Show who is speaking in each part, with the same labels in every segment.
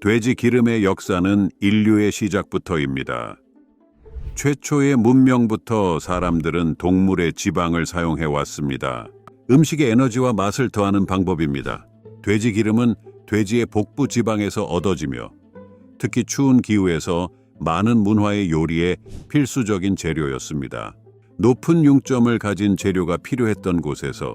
Speaker 1: 돼지 기름의 역사는 인류의 시작부터입니다. 최초의 문명부터 사람들은 동물의 지방을 사용해 왔습니다. 음식의 에너지와 맛을 더하는 방법입니다. 돼지 기름은 돼지의 복부 지방에서 얻어지며 특히 추운 기후에서 많은 문화의 요리에 필수적인 재료였습니다. 높은 융점을 가진 재료가 필요했던 곳에서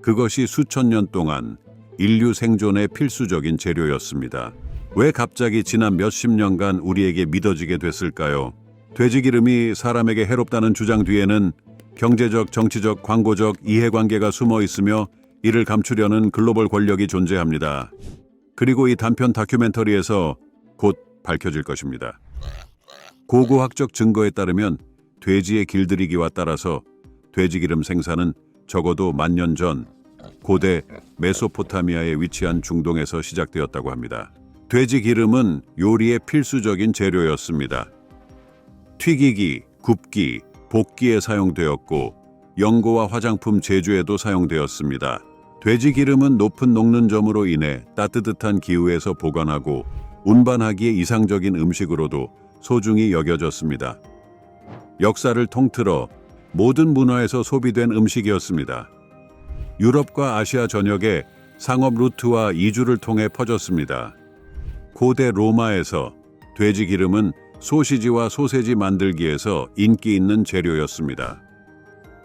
Speaker 1: 그것이 수천 년 동안 인류 생존의 필수적인 재료였습니다. 왜 갑자기 지난 몇십 년간 우리에게 믿어지게 됐을까요? 돼지 기름이 사람에게 해롭다는 주장 뒤에는 경제적, 정치적, 광고적 이해관계가 숨어 있으며 이를 감추려는 글로벌 권력이 존재합니다. 그리고 이 단편 다큐멘터리에서 곧 밝혀질 것입니다. 고고학적 증거에 따르면 돼지의 길들이기와 따라서 돼지 기름 생산은 적어도 만 년 전 고대 메소포타미아에 위치한 중동에서 시작되었다고 합니다. 돼지 기름은 요리의 필수적인 재료였습니다. 튀기기, 굽기, 볶기에 사용되었고 연고와 화장품 제조에도 사용되었습니다. 돼지 기름은 높은 녹는 점으로 인해 따뜻한 기후에서 보관하고 운반하기에 이상적인 음식으로도 소중히 여겨졌습니다. 역사를 통틀어 모든 문화에서 소비된 음식이었습니다. 유럽과 아시아 전역에 상업 루트와 이주를 통해 퍼졌습니다. 고대 로마에서 돼지 기름은 소시지와 소세지 만들기에서 인기 있는 재료였습니다.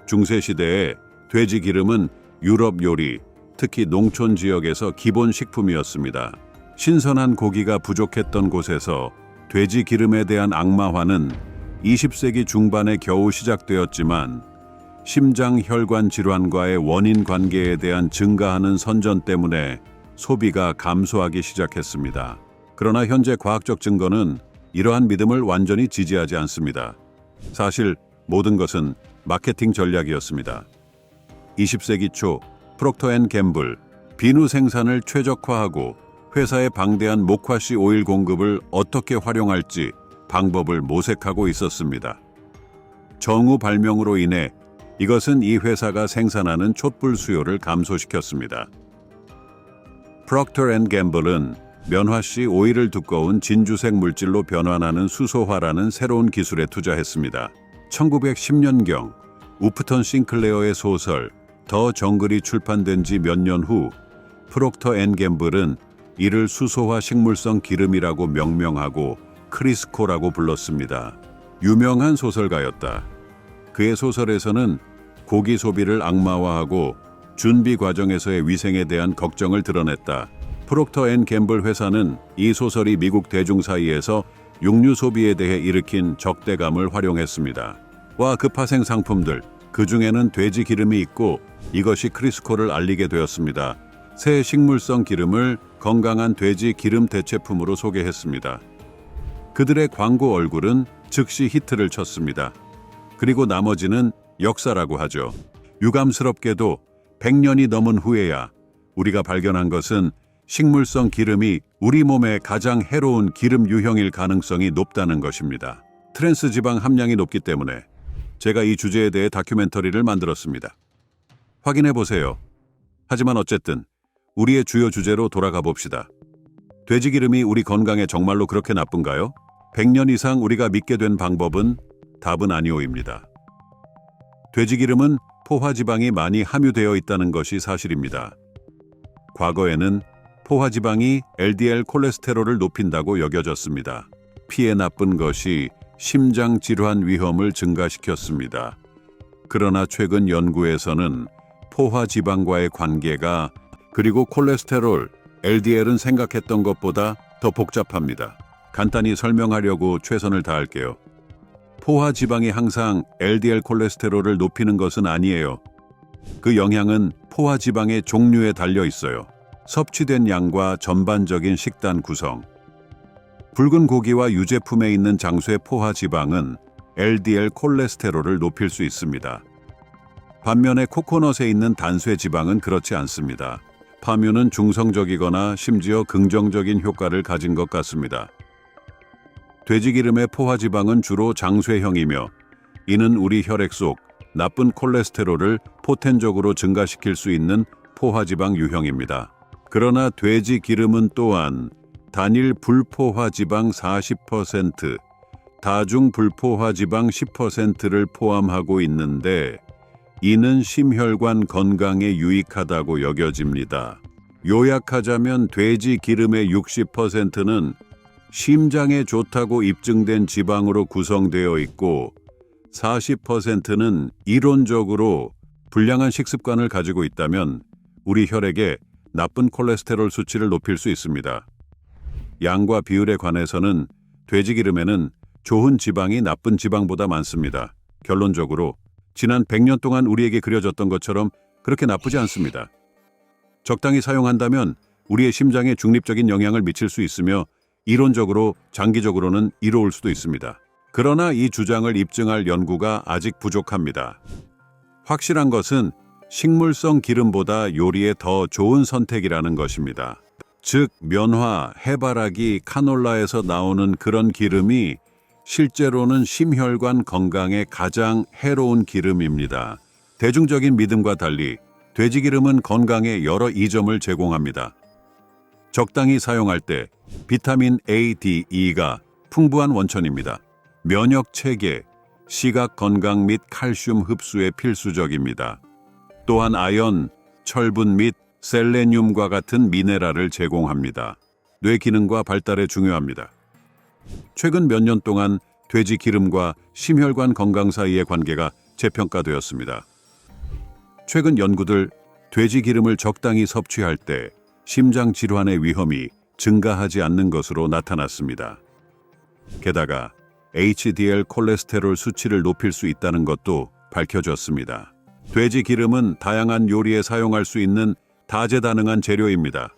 Speaker 1: 중세 시대에 돼지 기름은 유럽 요리, 특히 농촌 지역에서 기본 식품이었습니다. 신선한 고기가 부족했던 곳에서 돼지 기름에 대한 악마화는 20세기 중반에 겨우 시작되었지만 심장 혈관 질환과의 원인 관계에 대한 증가하는 선전 때문에 소비가 감소하기 시작했습니다. 그러나 현재 과학적 증거는 이러한 믿음을 완전히 지지하지 않습니다. 사실 모든 것은 마케팅 전략이었습니다. 20세기 초 프록터 앤 갬블 비누 생산을 최적화하고 회사의 방대한 목화씨 오일 공급을 어떻게 활용할지 방법을 모색하고 있었습니다. 정우 발명으로 인해 이것은 이 회사가 생산하는 촛불 수요를 감소시켰습니다. 프록터 앤 갬블은 면화씨 오일을 두꺼운 진주색 물질로 변환하는 수소화라는 새로운 기술에 투자했습니다. 1910년경 우프턴 싱클레어의 소설 더 정글이 출판된 지 몇 년 후 프록터 앤 갬블은 이를 수소화 식물성 기름이라고 명명하고 크리스코라고 불렀습니다. 유명한 소설가였다. 그의 소설에서는 고기 소비를 악마화하고 준비 과정에서의 위생에 대한 걱정을 드러냈다. 프록터 앤 갬블 회사는 이 소설이 미국 대중 사이에서 육류 소비에 대해 일으킨 적대감을 활용했습니다. 와 급파생 상품들, 그 중에는 돼지 기름이 있고 이것이 크리스코를 알리게 되었습니다. 새 식물성 기름을 건강한 돼지 기름 대체품으로 소개했습니다. 그들의 광고 얼굴은 즉시 히트를 쳤습니다. 그리고 나머지는 역사라고 하죠. 유감스럽게도 100년이 넘은 후에야 우리가 발견한 것은 식물성 기름이 우리 몸에 가장 해로운 기름 유형일 가능성이 높다는 것입니다. 트랜스 지방 함량이 높기 때문에 제가 이 주제에 대해 다큐멘터리를 만들었습니다. 확인해 보세요. 하지만 어쨌든 우리의 주요 주제로 돌아가 봅시다. 돼지 기름이 우리 건강에 정말로 그렇게 나쁜가요? 100년 이상 우리가 믿게 된 방법은 답은 아니오입니다. 돼지 기름은 포화 지방이 많이 함유되어 있다는 것이 사실입니다. 과거에는 포화 지방이 LDL 콜레스테롤을 높인다고 여겨졌습니다. 피에 나쁜 것이 심장 질환 위험을 증가시켰습니다. 그러나 최근 연구에서는 포화 지방과의 관계가 그리고 콜레스테롤, LDL은 생각했던 것보다 더 복잡합니다. 간단히 설명하려고 최선을 다할게요. 포화 지방이 항상 LDL 콜레스테롤을 높이는 것은 아니에요. 그 영향은 포화 지방의 종류에 달려 있어요. 섭취된 양과 전반적인 식단 구성. 붉은 고기와 유제품에 있는 장수의 포화 지방은 LDL 콜레스테롤을 높일 수 있습니다. 반면에 코코넛에 있는 단쇠 지방은 그렇지 않습니다. 파묘는 중성적이거나 심지어 긍정적인 효과를 가진 것 같습니다. 돼지기름의 포화지방은 주로 장쇠형이며 이는 우리 혈액 속 나쁜 콜레스테롤을 포텐적으로 증가시킬 수 있는 포화지방 유형입니다. 그러나 돼지 기름은 또한 단일 불포화 지방 40%, 다중 불포화 지방 10%를 포함하고 있는데 이는 심혈관 건강에 유익하다고 여겨집니다. 요약하자면 돼지 기름의 60%는 심장에 좋다고 입증된 지방으로 구성되어 있고 40%는 이론적으로 불량한 식습관을 가지고 있다면 우리 혈액에 나쁜 콜레스테롤 수치를 높일 수 있습니다. 양과 비율에 관해서는 돼지 기름에는 좋은 지방이 나쁜 지방보다 많습니다. 결론적으로 지난 100년 동안 우리에게 그려졌던 것처럼 그렇게 나쁘지 않습니다. 적당히 사용한다면 우리의 심장에 중립적인 영향을 미칠 수 있으며 이론적으로 장기적으로는 이로울 수도 있습니다. 그러나 이 주장을 입증할 연구가 아직 부족합니다. 확실한 것은 식물성 기름보다 요리에 더 좋은 선택이라는 것입니다. 즉, 면화, 해바라기, 카놀라에서 나오는 그런 기름이 실제로는 심혈관 건강에 가장 해로운 기름입니다. 대중적인 믿음과 달리 돼지 기름은 건강에 여러 이점을 제공합니다. 적당히 사용할 때 비타민 A, D, E가 풍부한 원천입니다. 면역 체계, 시각 건강 및 칼슘 흡수에 필수적입니다. 또한 아연, 철분 및 셀레늄과 같은 미네랄을 제공합니다. 뇌 기능과 발달에 중요합니다. 최근 몇 년 동안 돼지 기름과 심혈관 건강 사이의 관계가 재평가되었습니다. 최근 연구들 돼지 기름을 적당히 섭취할 때 심장 질환의 위험이 증가하지 않는 것으로 나타났습니다. 게다가 HDL 콜레스테롤 수치를 높일 수 있다는 것도 밝혀졌습니다. 돼지 기름은 다양한 요리에 사용할 수 있는 다재다능한 재료입니다.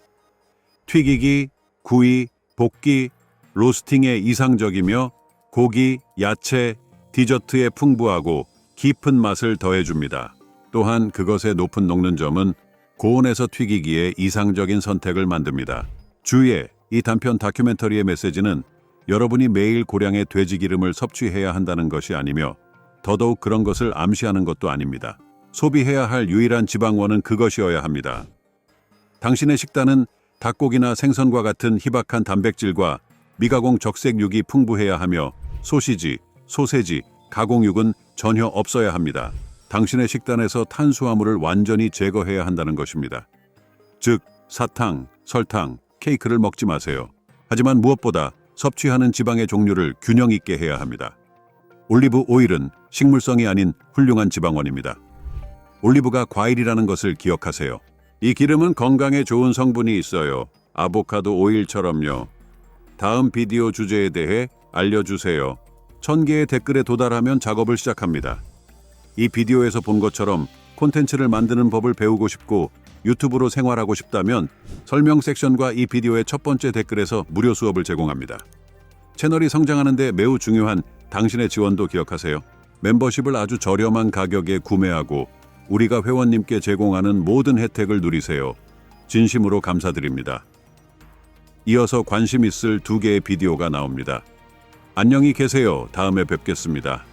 Speaker 1: 튀기기, 구이, 볶기, 로스팅에 이상적이며 고기, 야채, 디저트에 풍부하고 깊은 맛을 더해줍니다. 또한 그것의 높은 녹는 점은 고온에서 튀기기에 이상적인 선택을 만듭니다. 주의, 이 단편 다큐멘터리의 메시지는 여러분이 매일 고량의 돼지 기름을 섭취해야 한다는 것이 아니며 더더욱 그런 것을 암시하는 것도 아닙니다. 소비해야 할 유일한 지방원은 그것이어야 합니다. 당신의 식단은 닭고기나 생선과 같은 희박한 단백질과 미가공 적색육이 풍부해야 하며 소시지, 소세지, 가공육은 전혀 없어야 합니다. 당신의 식단에서 탄수화물을 완전히 제거해야 한다는 것입니다. 즉, 사탕, 설탕, 케이크를 먹지 마세요. 하지만 무엇보다 섭취하는 지방의 종류를 균형 있게 해야 합니다. 올리브 오일은 식물성이 아닌 훌륭한 지방원입니다. 올리브가 과일이라는 것을 기억하세요. 이 기름은 건강에 좋은 성분이 있어요. 아보카도 오일처럼요. 다음 비디오 주제에 대해 알려주세요. 천 개의 댓글에 도달하면 작업을 시작합니다. 이 비디오에서 본 것처럼 콘텐츠를 만드는 법을 배우고 싶고 유튜브로 생활하고 싶다면 설명 섹션과 이 비디오의 첫 번째 댓글에서 무료 수업을 제공합니다. 채널이 성장하는 데 매우 중요한 당신의 지원도 기억하세요. 멤버십을 아주 저렴한 가격에 구매하고 우리가 회원님께 제공하는 모든 혜택을 누리세요. 진심으로 감사드립니다. 이어서 관심 있을 두 개의 비디오가 나옵니다. 안녕히 계세요. 다음에 뵙겠습니다.